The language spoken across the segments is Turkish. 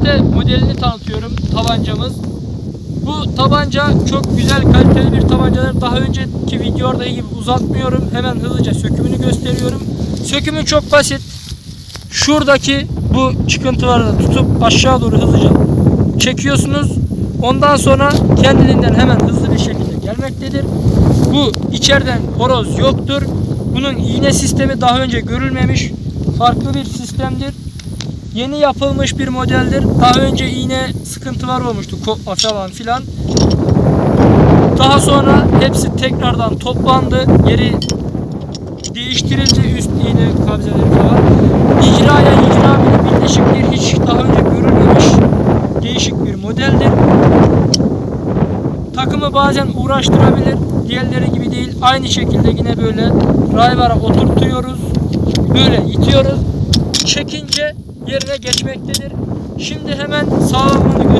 millete modelini tanıtıyorum tabancamız. Bu tabanca çok güzel kaliteli bir tabancadır. Daha önceki videolarda gibi uzatmıyorum. Hemen hızlıca sökümünü gösteriyorum. Sökümü çok basit. Şuradaki bu çıkıntıları tutup aşağı doğru hızlıca çekiyorsunuz. Ondan sonra kendiliğinden hemen hızlı bir şekilde gelmektedir. Bu içeriden horoz yoktur. Bunun iğne sistemi daha önce görülmemiş farklı bir sistemdir. Yeni yapılmış bir modeldir. Daha önce iğne sıkıntılar olmuştu kopma falan filan. Daha sonra hepsi tekrardan toplandı. Geri değiştirildi üst iğne kabzeleri falan. İcraya icra bir birleşik bir hiç daha önce görülmemiş değişik bir modeldir. Takımı bazen uğraştırabilir. Diğerleri gibi değil. Aynı şekilde yine böyle rayvara oturtuyoruz. Böyle itiyoruz. Çekince yerine geçmektedir. Şimdi hemen sağlamlığını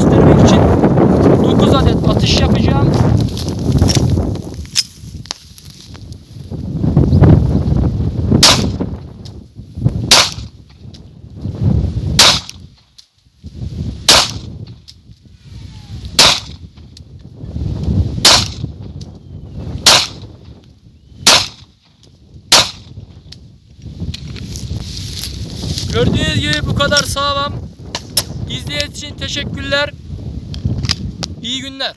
Gördüğünüz gibi bu kadar sağlam. İzlediğiniz için teşekkürler. İyi günler.